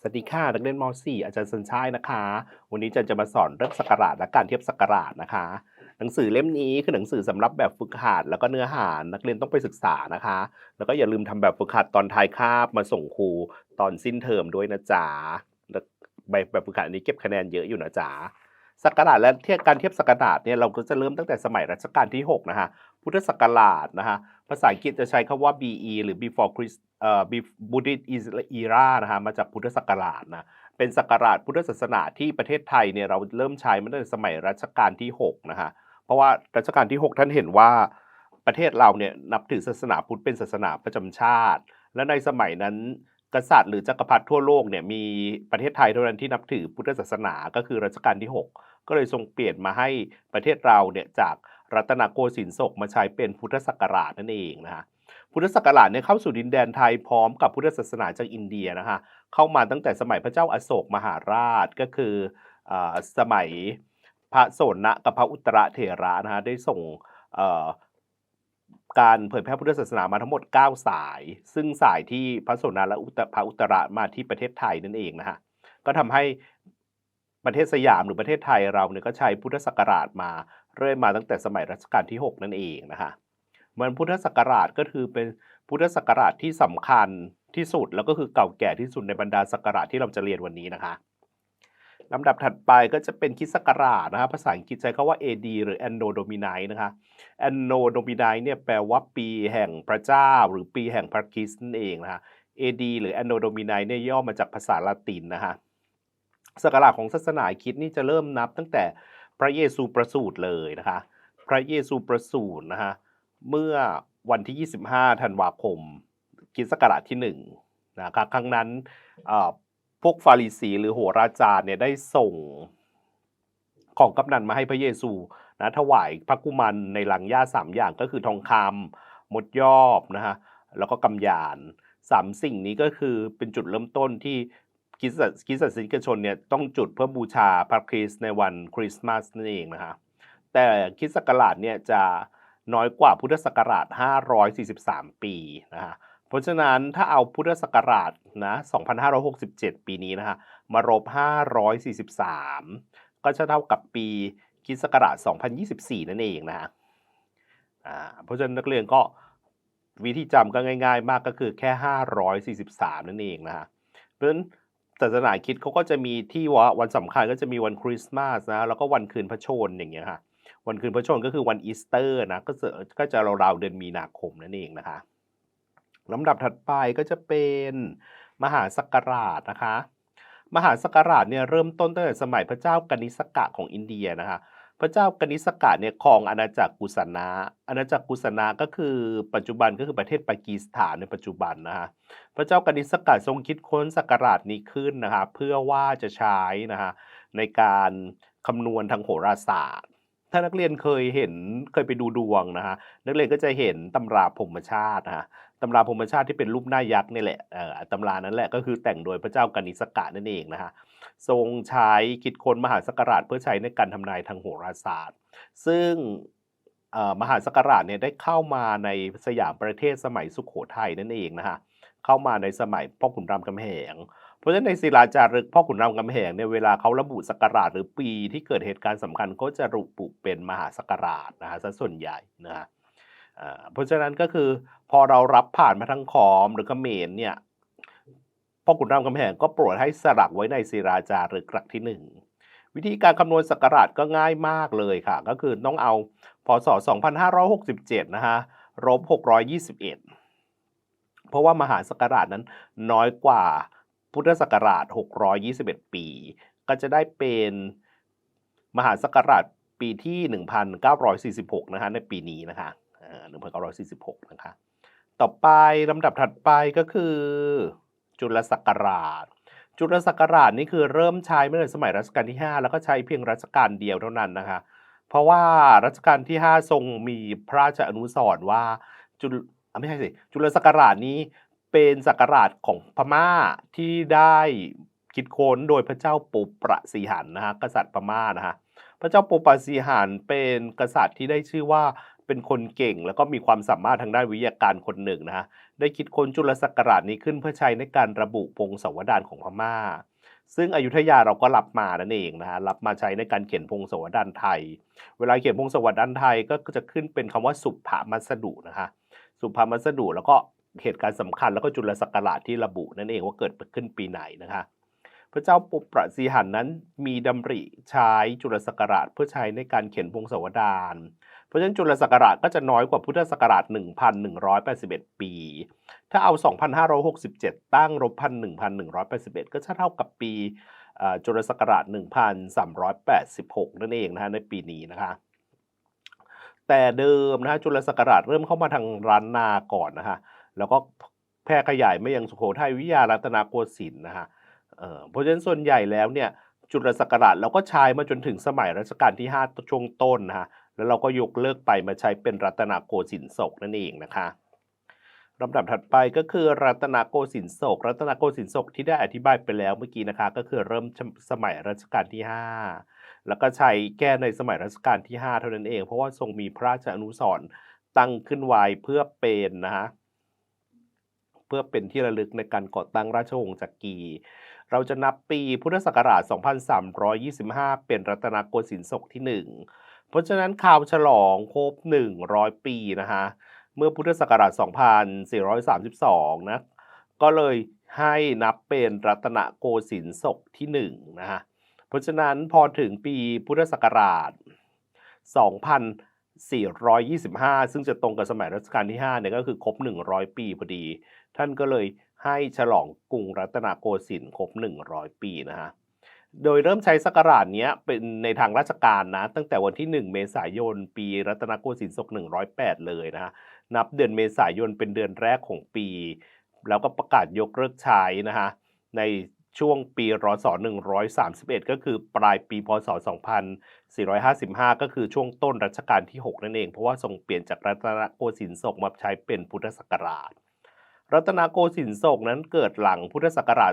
สวัสดีค่ะนักเรียนม .4 อาจารย์สัญชัยนะคะ วันนี้อาจารย์จะมาสอนเรื่องสักราชและการเทียบสักราชนะคะ หนังสือเล่มนี้คือหนังสือสำหรับแบบฝึกหัดแล้วก็เนื้อหานักเรียนต้องไปศึกษานะคะ แล้วก็อย่าลืมทำแบบฝึกหัดตอนท้ายคาบมาส่งครูตอนสิ้นเทอมด้วยนะจ๊ะแบบแบบฝึกหัดอันนี้เก็บคะแนนเยอะอยู่นะจ๊ะ ศักราชและเทียบการเทียบศักราชเนี่ยเราก็จะเริ่มตั้งแต่สมัยรัชกาลที่ 6 นะคะพุทธศักราชนะคะภาษาอังกฤษจะใช้คำว่า BE หรือ before Christ เอ่อ Buddhist era นะคะมาจากพุทธศักราชนะ เป็นศักราชพุทธศาสนาที่ประเทศไทยเนี่ยเราเริ่มใช้มาตั้งแต่สมัยรัชกาลที่ 6 นะฮะ เพราะว่ารัชกาลที่ 6 ท่านเห็นว่าประเทศเราเนี่ยนับถือศาสนาพุทธเป็นศาสนาประจำชาติ และในสมัยนั้น กษัตริย์หรือจักรพรรดิทั่วโลกเนี่ยมีประเทศไทยเท่านั้นที่นับถือพุทธศาสนาก็คือรัชกาลที่ 6 ก็เลยทรงเปลี่ยนมาให้ประเทศเราเนี่ยจากรัตนโกสินทร์ศกมาใช้เป็นพุทธศักราชนั่นเองนะฮะพุทธศักราชเนี่ยเข้าสู่ดินแดนไทยพร้อมกับพุทธศาสนาจากอินเดียนะฮะเข้ามาตั้งแต่สมัยพระเจ้าอาโศกมหาราชก็คืออสมัยพระโสนะกับพระอุตระเถระนะฮะได้ส่งอ การเผยแพร่พุทธศาสนามาทั้งหมด 9 สาย ซึ่งสายที่พระโสนะและอุตพระอุตระมาที่ประเทศไทยนั่นเองนะฮะก็ทำให้ประเทศสยามหรือประเทศไทยเราเนี่ยก็ใช้พุทธศักราชมาเรื่อยมาตั้งแต่สมัยรัชกาลที่ 6 นั่นเองนะฮะมันพุทธศักราชก็คือเป็นพุทธศักราชที่สำคัญที่สุดแล้วก็คือเก่าแก่ที่สุดในบรรดาศักราชที่เราจะเรียนวันนี้นะคะ ลำดับถัดไปก็จะเป็นคิดศักราชนะครับภาษาอังกฤษใช้คำว่า AD หรือ Anno Domini นะคะ Anno Domini เนี่ยแปลว่าปีแห่งพระเจ้า หรือปีแห่งพระคริสต์นั่นเองนะคะ AD หรือ Anno Domini เนี่ยย่อมาจากภาษาละตินนะคะศักราชของศาสนาคริสต์นี่จะเริ่มนับตั้งแต่พระเยซูประสูติเลยนะคะ พระเยซูประสูตินะคะเมื่อวันที่ 25 ธันวาคมคิสต์ศักราชที่1นะครับครั้งนั้น พวกฟาริสีหรือโหราจารย์เนี่ยได้ส่งของกำนันมาให้พระเยซูนะถวายพระกุมารในหลังย่าสามอย่างก็คือทองคำมดยอบนะฮะแล้วก็กำยานสามสิ่งนี้ก็คือเป็นจุดเริ่มต้นที่คริสต์คริสต์ศิกชนเนี่ยต้องจุดเพื่อบูชาพระคริสต์ในวันคริสต์มาสนั่นเองนะฮะแต่คริสต์ศักราชเนี่ยจะน้อยกว่าพุทธศักราช 543 ปีนะฮะ เพราะฉะนั้นถ้าเอาพุทธศักราชนะ2567 ปีนี้นะฮะมารบ 543 ก็จะเท่ากับปีคริสต์ศักราช2024 นั่นเองนะฮะเพราะฉะนั้นนักเรียนก็วิธีจำก็ง่ายๆ มากก็คือแค่ 543 นั่นเองนะฮะเพราะฉะนั้นศาสนาคิดเขาก็จะมีที่ว่าวันสำคัญก็จะมีวันคริสต์มาสนะแล้วก็วันคืนพระชนอย่างเงี้ยค่ะวันคืนพระชนก็คือวันอีสเตอร์นะก็จะก็จะราวๆเดือนมีนาคมนั่นเองนะคะ ลำดับถัดไปก็จะเป็นมหาสักราชนะคะ มหาสักราชเนี่ยเริ่มต้นตั้งแต่สมัยพระเจ้ากนิสกะของอินเดียนะคะ พระเจ้ากนิสกะเนี่ยครองอาณาจักรกุสนา อาณาจักรกุสนาก็คือปัจจุบันก็คือประเทศปากีสถานในปัจจุบันนะฮะพระเจ้ากนิสกะทรงคิดค้นสักราชนี้ขึ้นนะคะเพื่อว่าจะใช้นะฮะในการคำนวณทางโหราศาสตร์ ถ้านักเรียนเคยเห็นเคยไปดูดวงนะฮะนักเรียนก็จะเห็นตำราพรหมชาตินะฮะตำราพรหมชาติที่เป็นรูปหน้ายักษ์นี่แหละเอ่อตำรานั้นแหละก็คือแต่งโดยพระเจ้ากนิสกะนั่นเองนะฮะทรงใช้คิดค้นมหาสกราชเพื่อใช้ในการทำนายทางโหราศาสตร์ ซึ่ง มหาสกราชเนี่ยได้เข้ามาในสยามประเทศสมัยสุขโขทัยนั่นเองนะฮะเข้ามาในสมัยพ่อขุนรามคำแหง เพราะฉะนั้นในศิลาจารึกพ่อขุนรามคำแหงเนี่ยเวลาเขาระบุสกราชหรือปีที่เกิดเหตุการณ์สำคัญก็จะระบุเป็นมหาสกราชนะฮะซะส่วนใหญ่นะฮะเพราะฉะนั้นก็คือพอเรารับผ่านมาทั้งขอมหรือเขมรเนี่ยพ่อขุนรามคำแหงก็โปรดให้สลักไว้ในศิลาจารึกกลักที่หนึ่ง วิธีการคำนวณสักราชก็ง่ายมากเลยค่ะ ก็คือต้องเอาพศ 2567 นะฮะลบ621 เพราะว่ามหาสักราชนั้นน้อยกว่าพุทธศักราช 621 ปี ก็จะได้เป็นมหาศักราชปีที่ 1946 นะฮะในปีนี้นะคะ1946 นะคะ ต่อไปลำดับถัดไปก็คือ จุลศักราช จุลศักราชนี่คือเริ่มใช้เมื่อสมัยรัชกาลที่ 5 แล้วก็ใช้เพียงรัชกาลเดียวเท่านั้นนะคะ เพราะว่ารัชกาลที่ 5 ทรงมีพระราชอนุสรณ์ว่าจุลไม่ใช่สิจุลศักราชนี้เป็นศักราชของพม่าที่ได้คิดค้นโดยพระเจ้าปุประสีหันนะฮะกษัตริย์พม่านะฮะพระเจ้าปุประสีหันเป็นกษัตริย์ที่ได้ชื่อว่า เป็นคนเก่ง แล้วก็มีความสามารถทางด้านวิทยาการคนหนึ่งนะฮะได้คิดค้นจุลศักราชนี้ขึ้นเพื่อใช้ในการระบุพงศาวดารของพม่า ซึ่งอยุธยาเราก็รับมานั่นเองนะฮะรับมาใช้ในการเขียนพงศาวดารไทย เวลาเขียนพงศาวดารไทยก็จะขึ้นเป็นคำว่าสุภามัสดุนะคะสุภามัสดุแล้วก็เหตุการณ์สำคัญแล้วก็จุลศักราชที่ระบุนั่นเองว่าเกิดขึ้นปีไหนนะคะพระเจ้าปุประสีหันนั้นมีดำริใช้จุลศักราชเพื่อใช้ในการเขียนพงศาวดาร เพราะฉะนั้นจุลศักราชก็จะน้อยกว่าพุทธศักราช 1,181 ปี ถ้าเอา 2,567 ตั้งลบ1,181 ก็จะเท่ากับปีจุลศักราช 1,386 นั่นเองนะฮะในปีนี้นะคะแต่เดิมนะฮะจุลศักราชเริ่มเข้ามาทางร้านนาก่อนนะฮะแล้วก็แพร่ขยายมายังสุโขทัยวิทยารัตนโกสินทร์นะฮะเอ่อเพราะฉะนั้นส่วนใหญ่แล้วเนี่ยจุลศักราชเราก็ใช้มาจนถึงสมัยรัชกาลที่ 5 ช่วงต้นนะฮะ แล้วเราก็ยกเลิกไปมาใช้เป็นรัตนโกสินทร์ศกนั่นเองนะคะลำดับถัดไปก็คือรัตนโกสินทร์ศก รัตนโกสินทร์ศกที่ได้อธิบายไปแล้วเมื่อกี้นะคะ ก็คือเริ่มสมัยรัชกาลที่ 5 แล้วก็ใช้แก้ในสมัยรัชกาลที่ 5 เท่านั้นเอง เพราะว่าทรงมีพระราชอนุสรณ์ตั้งขึ้นไว้เพื่อเป็นนะฮะเพื่อเป็นที่ระลึกในการก่อตั้งราชวงศ์จักรีเราจะนับปีพุทธศักราช 2325 เป็นรัตนโกสินทร์ศกที่ 1 เพราะฉะนั้นข่าวฉลองครบ 100 ปีนะฮะเมื่อพุทธศักราช 2432 นะ ก็เลยให้นับเป็นรัตนโกสินทร์ศกที่1นะฮะ เพราะฉะนั้นพอถึงปีพุทธศักราช 2425 ซึ่งจะตรงกับสมัยรัชกาลที่ 5 เนี่ยก็คือครบ 100 ปีพอดี ท่านก็เลยให้ฉลองกรุงรัตนโกสินทร์ครบ 100 ปีนะฮะ โดยเริ่มใช้ศักราชเนี้ยเป็นในทางราชการนะ ตั้งแต่วันที่ 1 เมษายน ปีรัตนโกสินทร์ศก108 เลยนะฮะนับเดือนเมษายนเป็นเดือนแรกของปี แล้วก็ประกาศยกเลิกใช้นะฮะในช่วงปีรศ131 ก็คือปลายปีพศ 2455 ก็คือช่วงต้นรัชกาลที่ 6 นั่นเอง เพราะว่าทรงเปลี่ยนจากรัตนโกสินทร์ศกมาใช้เป็นพุทธศักราช รัตนโกสินทร์ศกนั้นเกิดหลังพุทธศักราช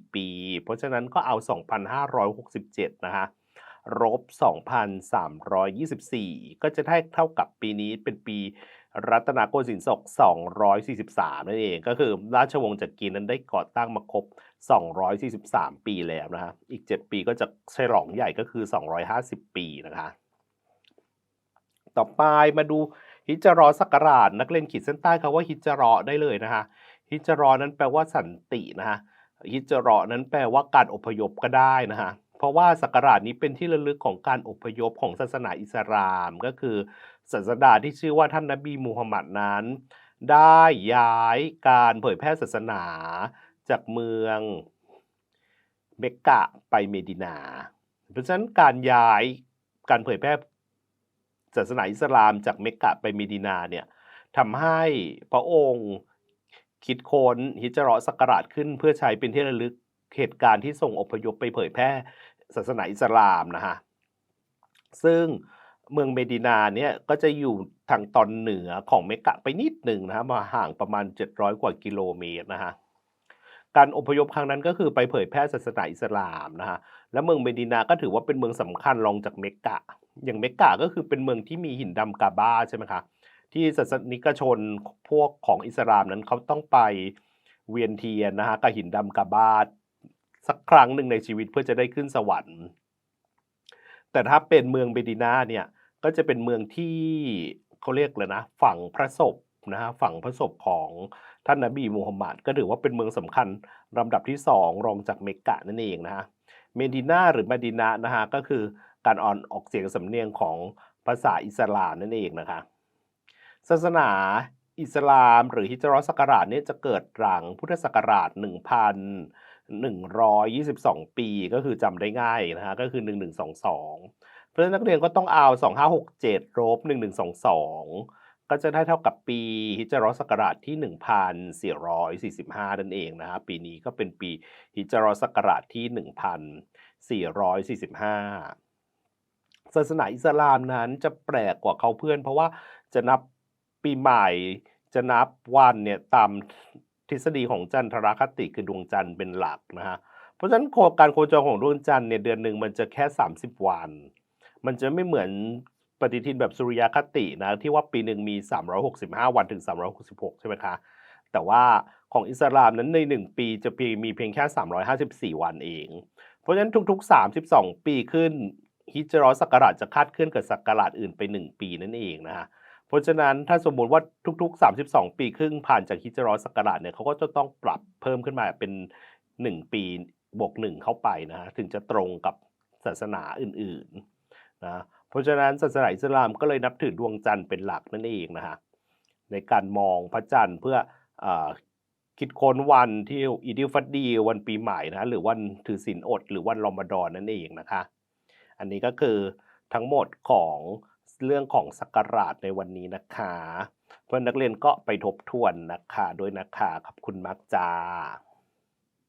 2324 ปี เพราะฉะนั้นก็เอา 2567 นะฮะลบ2324 ก็จะได้เท่ากับปีนี้เป็นปีรัตนโกสินทร์ศก 243 นั่นเอง ก็คือราชวงศ์จักรีนั้นได้ก่อตั้งมาครบ 243 ปีแล้วนะฮะ อีก 7 ปีก็จะฉลองใหญ่ก็คือ 250 ปีนะคะ ต่อไปมาดู ฮิจรอศักราชนักเรียนขีดเส้นใต้คำว่าฮิจรอได้เลยนะคะฮิจรอนั้นแปลว่าสันตินะฮะฮิจรอนั้นแปลว่าการอพยพก็ได้นะฮะเพราะว่าศักราชนี้เป็นที่ระลึกของการอพยพของศาสนาอิสลาม ก็คือศาสดาที่ชื่อว่าท่านนบีมูฮัมหมัดนั้น ได้ย้ายการเผยแพร่ศาสนาจากเมืองเมกกะไปเมดินา เพราะฉะนั้นการย้ายการเผยแพร่ ศาสนาอิสลามจากเมกกะไปเมดินาเนี่ยทำให้พระองค์คิดค้นฮิจเราะสักราชขึ้นเพื่อใช้เป็นที่ระลึกเหตุการณ์ที่ส่งอพยพไปเผยแพร่ศาสนาอิสลามนะฮะซึ่งเมืองเมดินาเนี่ยก็จะอยู่ทางตอนเหนือของเมกะไปนิดหนึ่งนะฮะมาห่างประมาณ 700 กว่ากิโลเมตรนะฮะการอพยพครั้งนั้นก็คือไปเผยแพร่ศาสนาอิสลามนะฮะและเมืองเมดินาก็ถือว่าเป็นเมืองสำคัญรองจากเมกะ อย่างเมกะก็คือเป็นเมืองที่มีหินดำกาบาใช่ไหมคะที่ศาสนิกชนพวกของอิสลามนั้นเขาต้องไปเวียนเทียนนะฮะกับหินดำกาบาสักครั้งหนึ่งในชีวิตเพื่อจะได้ขึ้นสวรรค์ แต่ถ้าเป็นเมืองเมดินาเนี่ยก็จะเป็นเมืองที่เขาเรียกเลยนะฝั่งพระศพนะฮะฝั่งพระศพของท่านนบีมูฮัมหมัดก็ถือว่าเป็นเมืองสำคัญลำดับที่สองรองจากเมกะนั่นเองนะฮะเมดินาหรือมาดินานะฮะก็คือ การอ่อนออกเสียงสำเนียงของภาษาอิสลามนั่นเองนะคะ ศาสนาอิสลามหรือฮิจรัศักราชเนี่ยจะเกิดหลังพุทธศักราช 1,122 ปีก็คือจำได้ง่ายนะฮะก็คือ 1122 เพราะฉะนั้นนักเรียนก็ต้องเอา 2567ลบ1122 ก็จะได้เท่ากับปีฮิจรัศักราชที่ 1445 นั่นเองนะฮะปีนี้ก็เป็นปีฮิจรัศักราชที่ 1445 ศาสนาอิสลามนั้นจะแปลกกว่าเขาเพื่อน เพราะว่าจะนับปีใหม่จะนับวันเนี่ยตามทฤษฎีของจันทรคติคือดวงจันทร์เป็นหลักนะฮะเพราะฉะนั้นโคการโคจรของดวงจันทร์เนี่ยเดือนหนึ่งมันจะแค่ 30 วัน มันจะไม่เหมือนปฏิทินแบบสุริยคตินะที่ว่าปีหนึ่งมี 365 วันถึง 366 ใช่ไหมคะแต่ว่าของอิสลามนั้นใน 1 ปีจะมีเพียงแค่ 354 วันเอง เพราะฉะนั้นทุกๆ 32 ปีขึ้น ฮิจรอศักราชจะคาดเคลื่อนกับศักราชอื่นไป 1 ปีนั่นเองนะฮะเพราะฉะนั้นถ้าสมมุติว่าทุก ๆ 32 ปีครึ่งผ่านจากฮิจรอศักราชเนี่ยเขาก็จะต้องปรับเพิ่มขึ้นมาเป็น 1 ปีบวก1เข้าไปนะฮะถึงจะตรงกับศาสนาอื่นๆนะเพราะฉะนั้นศาสนาอิสลามก็เลยนับถือดวงจันทร์เป็นหลักนั่นเองนะฮะในการมองพระจันทร์เพื่ออคิดค้นวันที่อีดิลฟัดดี วันปีใหม่นะหรือวันถือศีลอด หรือวันรอมฎอนนั่นเองนะคะ อันนี้ก็คือทั้งหมดของเรื่องของสักราระในวันนี้นะคะ เพื่อนนักเรียนก็ไปทบทวนนะคะด้วยนะคะขอบคุณมากจ้า